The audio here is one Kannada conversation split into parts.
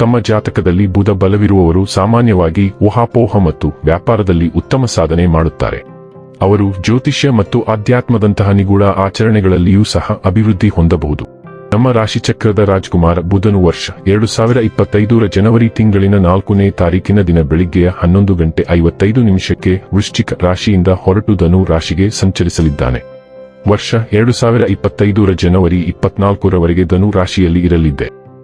ತಮ್ಮ ಜಾತಕದಲ್ಲಿ ಬುಧ ಬಲವಿರುವವರು ಸಾಮಾನ್ಯವಾಗಿ ಊಹಾಪೋಹ ಮತ್ತು ವ್ಯಾಪಾರದಲ್ಲಿ ಉತ್ತಮ ಸಾಧನೆ ಮಾಡುತ್ತಾರೆ. ಅವರು ಜ್ಯೋತಿಷ್ಯ ಮತ್ತು ಆಧ್ಯಾತ್ಮದಂತಹ ನಿಗೂಢ ಆಚರಣೆಗಳಲ್ಲಿಯೂ ಸಹ ಅಭಿವೃದ್ಧಿ ಹೊಂದಬಹುದು. ನಮ್ಮ ರಾಶಿಚಕ್ರದ ರಾಜ್ಕುಮಾರ ಬುಧನು ವರ್ಷ ಎರಡು ಸಾವಿರ ಇಪ್ಪತ್ತೈದರ ಜನವರಿ ತಿಂಗಳಿನ ನಾಲ್ಕನೇ ತಾರೀಕಿನ ದಿನ ಬೆಳಿಗ್ಗೆಯ ಹನ್ನೊಂದು ಗಂಟೆ ಐವತ್ತೈದು ನಿಮಿಷಕ್ಕೆ ವೃಶ್ಚಿಕ ರಾಶಿಯಿಂದ ಹೊರಟು ಧನು ರಾಶಿಗೆ ಸಂಚರಿಸಲಿದ್ದಾನೆ. ವರ್ಷ ಎರಡು ಸಾವಿರ ಇಪ್ಪತ್ತೈದರ ಜನವರಿ ಇಪ್ಪತ್ನಾಲ್ಕರವರೆಗೆ ಧನು ರಾಶಿಯಲ್ಲಿ ಇರಲಿದ್ದೆ.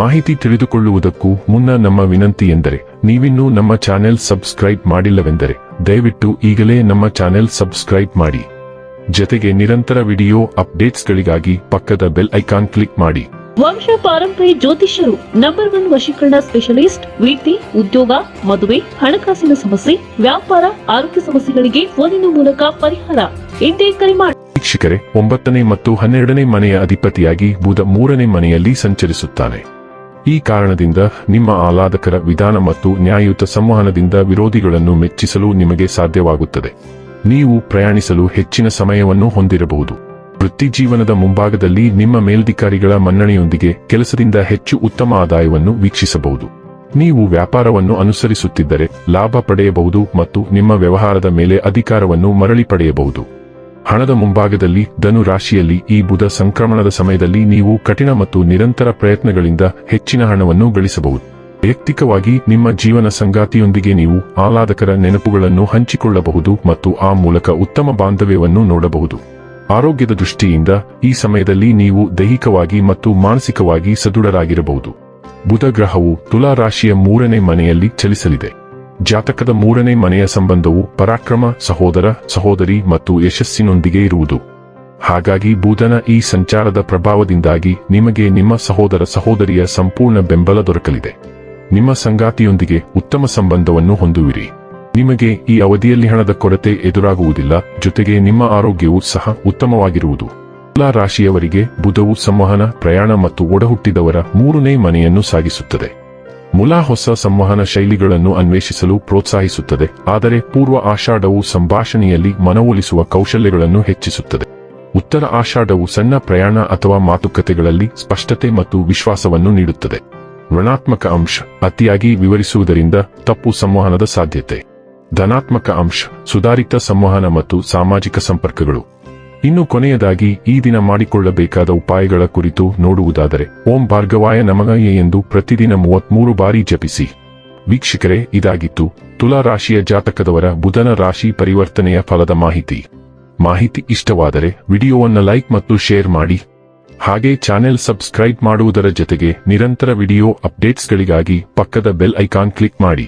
ಮಾಹಿತಿ ತಿಳಿದುಕೊಳ್ಳುವುದಕ್ಕೂ ಮುನ್ನ ನಮ್ಮ ವಿನಂತಿ ಎಂದರೆ ನೀವಿನ್ನೂ ನಮ್ಮ ಚಾನೆಲ್ ಸಬ್ಸ್ಕ್ರೈಬ್ ಮಾಡಿಲ್ಲವೆಂದರೆ ದಯವಿಟ್ಟು ಈಗಲೇ ನಮ್ಮ ಚಾನೆಲ್ ಸಬ್ಸ್ಕ್ರೈಬ್ ಮಾಡಿ. ಜತೆಗೆ ನಿರಂತರ ವಿಡಿಯೋ ಅಪ್ಡೇಟ್ಸ್ಗಳಿಗಾಗಿ ಪಕ್ಕದ ಬೆಲ್ ಐಕಾನ್ ಕ್ಲಿಕ್ ಮಾಡಿ. ವಂಶ ಪಾರಂಪರಿ ಜ್ಯೋತಿಷ್ಯರು ನಂಬರ್ ಒನ್ ವಶೀಕರಣ ಸ್ಪೆಷಲಿಸ್ಟ್ ವೃತ್ತಿ ಉದ್ಯೋಗ ಮದುವೆ ಹಣಕಾಸಿನ ಸಮಸ್ಯೆ ವ್ಯಾಪಾರ ಆರೋಗ್ಯ ಸಮಸ್ಯೆಗಳಿಗೆ ಫೋನಿನ ಮೂಲಕ ಪರಿಹಾರ. ಎಂದೇ ಕರೆ ಮಾಡಿ ವೀಕ್ಷಕರೇ ಒಂಬತ್ತನೇ ಮತ್ತು ಹನ್ನೆರಡನೇ ಮನೆಯ ಅಧಿಪತಿಯಾಗಿ ಬುಧ ಮೂರನೇ ಮನೆಯಲ್ಲಿ ಸಂಚರಿಸುತ್ತಾನೆ. ಈ ಕಾರಣದಿಂದ ನಿಮ್ಮ ಆಹ್ಲಾದಕರ ವಿಧಾನ ಮತ್ತು ನ್ಯಾಯಯುತ ಸಂವಹನದಿಂದ ವಿರೋಧಿಗಳನ್ನು ಮೆಚ್ಚಿಸಲು ನಿಮಗೆ ಸಾಧ್ಯವಾಗುತ್ತದೆ. ನೀವು ಪ್ರಯಾಣಿಸಲು ಹೆಚ್ಚಿನ ಸಮಯವನ್ನು ಹೊಂದಿರಬಹುದು. ವೃತ್ತಿಜೀವನದ ಮುಂಭಾಗದಲ್ಲಿ ನಿಮ್ಮ ಮೇಲ್ಧಿಕಾರಿಗಳ ಮನ್ನಣೆಯೊಂದಿಗೆ ಕೆಲಸದಿಂದ ಹೆಚ್ಚು ಉತ್ತಮ ಆದಾಯವನ್ನು ವೀಕ್ಷಿಸಬಹುದು. ನೀವು ವ್ಯಾಪಾರವನ್ನು ಅನುಸರಿಸುತ್ತಿದ್ದರೆ ಲಾಭ ಪಡೆಯಬಹುದು ಮತ್ತು ನಿಮ್ಮ ವ್ಯವಹಾರದ ಮೇಲೆ ಅಧಿಕಾರವನ್ನು ಮರಳಿ ಪಡೆಯಬಹುದು. ಹಣದ ಮುಂಭಾಗದಲ್ಲಿ ಧನು ರಾಶಿಯಲ್ಲಿ ಈ ಬುಧ ಸಂಕ್ರಮಣದ ಸಮಯದಲ್ಲಿ ನೀವು ಕಠಿಣ ಮತ್ತು ನಿರಂತರ ಪ್ರಯತ್ನಗಳಿಂದ ಹೆಚ್ಚಿನ ಹಣವನ್ನು ಗಳಿಸಬಹುದು. ವೈಯಕ್ತಿಕವಾಗಿ ನಿಮ್ಮ ಜೀವನ ಸಂಗಾತಿಯೊಂದಿಗೆ ನೀವು ಆಹ್ಲಾದಕರ ನೆನಪುಗಳನ್ನು ಹಂಚಿಕೊಳ್ಳಬಹುದು ಮತ್ತು ಆ ಮೂಲಕ ಉತ್ತಮ ಬಾಂಧವ್ಯವನ್ನು ನೋಡಬಹುದು. ಆರೋಗ್ಯದ ದೃಷ್ಟಿಯಿಂದ ಈ ಸಮಯದಲ್ಲಿ ನೀವು ದೈಹಿಕವಾಗಿ ಮತ್ತು ಮಾನಸಿಕವಾಗಿ ಸದೃಢರಾಗಿರಬಹುದು. ಬುಧ ಗ್ರಹವು ತುಲಾ ರಾಶಿಯ ಮೂರನೇ ಮನೆಯಲ್ಲಿ ಚಲಿಸಲಿದೆ. ಜಾತಕದ ಮೂರನೇ ಮನೆಯ ಸಂಬಂಧವು ಪರಾಕ್ರಮ, ಸಹೋದರ, ಸಹೋದರಿ ಮತ್ತು ಯಶಸ್ಸಿನೊಂದಿಗೆ ಇರುವುದು. ಹಾಗಾಗಿ ಬುಧನ ಈ ಸಂಚಾರದ ಪ್ರಭಾವದಿಂದಾಗಿ ನಿಮಗೆ ನಿಮ್ಮ ಸಹೋದರ ಸಹೋದರಿಯ ಸಂಪೂರ್ಣ ಬೆಂಬಲ ದೊರಕಲಿದೆ. ನಿಮ್ಮ ಸಂಗಾತಿಯೊಂದಿಗೆ ಉತ್ತಮ ಸಂಬಂಧವನ್ನು ಹೊಂದುವಿರಿ. ನಿಮಗೆ ಈ ಅವಧಿಯಲ್ಲಿ ಹಣದ ಕೊರತೆ ಎದುರಾಗುವುದಿಲ್ಲ, ಜೊತೆಗೆ ನಿಮ್ಮ ಆರೋಗ್ಯವು ಸಹ ಉತ್ತಮವಾಗಿರುವುದು. ತುಲಾ ರಾಶಿಯವರಿಗೆ ಬುಧವು ಸಂವಹನ, ಪ್ರಯಾಣ ಮತ್ತು ಒಡಹುಟ್ಟಿದವರ ಮೂರನೇ ಮನೆಯನ್ನು ಸಾಗಿಸುತ್ತದೆ. ಮುಲಾ ಹೊಸ ಸಂವಹನ ಶೈಲಿಗಳನ್ನು ಅನ್ವೇಷಿಸಲು ಪ್ರೋತ್ಸಾಹಿಸುತ್ತದೆ, ಆದರೆ ಪೂರ್ವ ಆಷಾಢವು ಸಂಭಾಷಣೆಯಲ್ಲಿ ಮನವೊಲಿಸುವ ಕೌಶಲ್ಯಗಳನ್ನು ಹೆಚ್ಚಿಸುತ್ತದೆ. ಉತ್ತರ ಆಷಾಢವು ಸಣ್ಣ ಪ್ರಯಾಣ ಅಥವಾ ಮಾತುಕತೆಗಳಲ್ಲಿ ಸ್ಪಷ್ಟತೆ ಮತ್ತು ವಿಶ್ವಾಸವನ್ನು ನೀಡುತ್ತದೆ. ಋಣಾತ್ಮಕ ಅಂಶ ಅತಿಯಾಗಿ ವಿವರಿಸುವುದರಿಂದ ತಪ್ಪು ಸಂವಹನದ ಸಾಧ್ಯತೆ. ಧನಾತ್ಮಕ ಅಂಶ ಸುಧಾರಿತ ಸಂವಹನ ಮತ್ತು ಸಾಮಾಜಿಕ ಸಂಪರ್ಕಗಳು. ಇನ್ನು ಕೊನೆಯದಾಗಿ ಈ ದಿನ ಮಾಡಿಕೊಳ್ಳಬೇಕಾದ ಉಪಾಯಗಳ ಕುರಿತು ನೋಡುವುದಾದರೆ, ಓಂ ಭಾರ್ಗವಾಯ ನಮಗಯ್ಯ ಎಂದು ಪ್ರತಿದಿನ ಮೂವತ್ಮೂರು ಬಾರಿ ಜಪಿಸಿ. ವೀಕ್ಷಕರೇ, ಇದಾಗಿತ್ತು ತುಲಾ ರಾಶಿಯ ಜಾತಕದವರ ಬುಧನ ರಾಶಿ ಪರಿವರ್ತನೆಯ ಫಲದ ಮಾಹಿತಿ. ಮಾಹಿತಿ ಇಷ್ಟವಾದರೆ ವಿಡಿಯೋವನ್ನು ಲೈಕ್ ಮತ್ತು ಶೇರ್ ಮಾಡಿ. ಹಾಗೆ ಚಾನೆಲ್ ಸಬ್ಸ್ಕ್ರೈಬ್ ಮಾಡುವುದರ ಜೊತೆಗೆ ನಿರಂತರ ವಿಡಿಯೋ ಅಪ್ಡೇಟ್ಸ್ಗಳಿಗಾಗಿ ಪಕ್ಕದ ಬೆಲ್ ಐಕಾನ್ ಕ್ಲಿಕ್ ಮಾಡಿ.